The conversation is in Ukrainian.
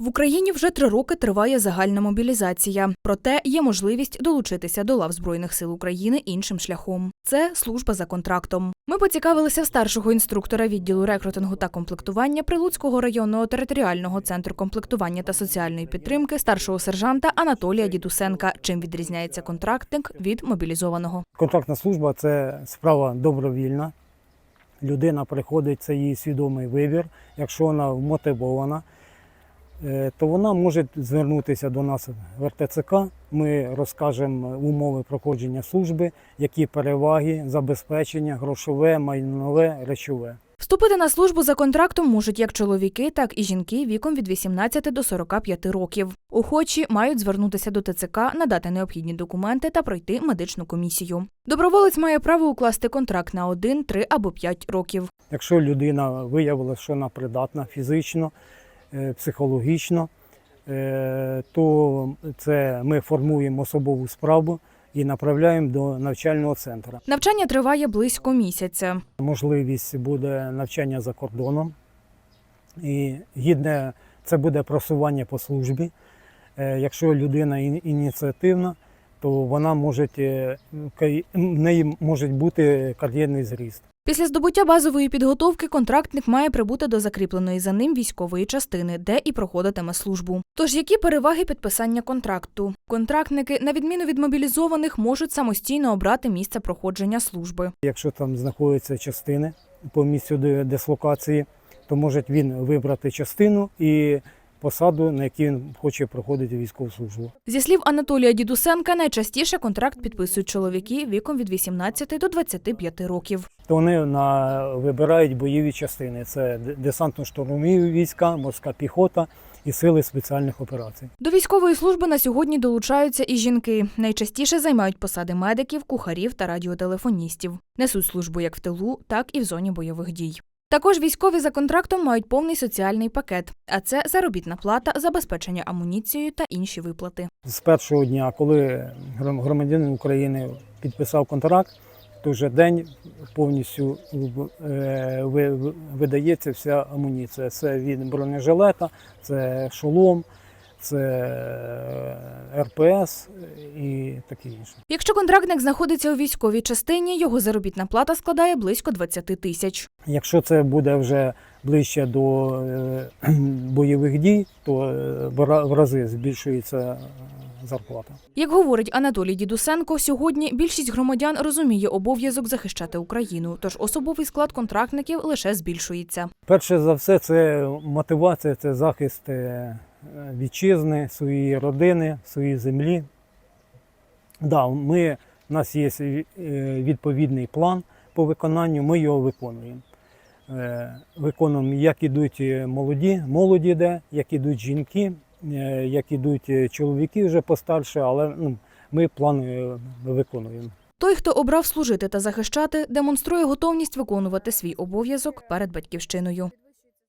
В Україні вже три роки триває загальна мобілізація. Проте є можливість долучитися до лав Збройних сил України іншим шляхом. Це служба за контрактом. Ми поцікавилися в старшого інструктора відділу рекрутингу та комплектування Прилуцького районного територіального центру комплектування та соціальної підтримки старшого сержанта Анатолія Дідусенка. Чим відрізняється контрактник від мобілізованого? Контрактна служба це справа добровільна. Людина приходить, це її свідомий вибір. Якщо вона вмотивована, то вона може звернутися до нас в РТЦК. Ми розкажемо умови проходження служби, які переваги, забезпечення, грошове, майнове, речове. Вступити на службу за контрактом можуть як чоловіки, так і жінки віком від 18 до 45 років. Охочі мають звернутися до ТЦК, надати необхідні документи та пройти медичну комісію. Доброволець має право укласти контракт на 1, 3 або 5 років. Якщо людина виявила, що вона придатна фізично, е, психологічно, е, то це ми формуємо особову справу і направляємо до навчального центру. Навчання триває близько місяця. Можливість буде навчання за кордоном, і гідне це буде просування по службі. Е, Якщо людина ініціативна, то вона може е, в неї може бути кар'єрний зріст. Після здобуття базової підготовки контрактник має прибути до закріпленої за ним військової частини, де і проходитиме службу. Тож які переваги підписання контракту? Контрактники, на відміну від мобілізованих, можуть самостійно обрати місце проходження служби. Якщо там знаходяться частини по місцю дислокації, то може він вибрати частину і посаду, на якій він хоче проходити військову службу. Зі слів Анатолія Дідусенка, найчастіше контракт підписують чоловіки віком від 18 до 25 років. То вони на, вибирають бойові частини: це десантно-штурмові війська, морська піхота і сили спеціальних операцій. До військової служби на сьогодні долучаються і жінки. Найчастіше займають посади медиків, кухарів та радіотелефоністів. Несуть службу як в тилу, так і в зоні бойових дій. Також військові за контрактом мають повний соціальний пакет, а це заробітна плата, забезпечення амуніцією та інші виплати. З першого дня, коли гром- громадянин України підписав контракт, то вже день повністю е, ви- ви- видається вся амуніція. Це від бронежилета, це шолом, це е, РПС і таке інше. Якщо контрактник знаходиться у військовій частині, його заробітна плата складає близько 20 тисяч. Якщо це буде вже ближче до е, бойових дій, то е, в рази збільшується зарплата. Як говорить Анатолій Дідусенко, сьогодні більшість громадян розуміє обов'язок захищати Україну, тож особовий склад контрактників лише збільшується. Перше за все, це мотивація, це захист вітчизни, своєї родини, своєї землі. Да, ми, у нас є е, відповідний план по виконанню, ми його виконуємо. Е, Виконуємо, як ідуть молоді, молоді йде, як ідуть жінки, е, як ідуть чоловіки вже постарше, але ну, ми план виконуємо. Той, хто обрав служити та захищати, демонструє готовність виконувати свій обов'язок перед батьківщиною.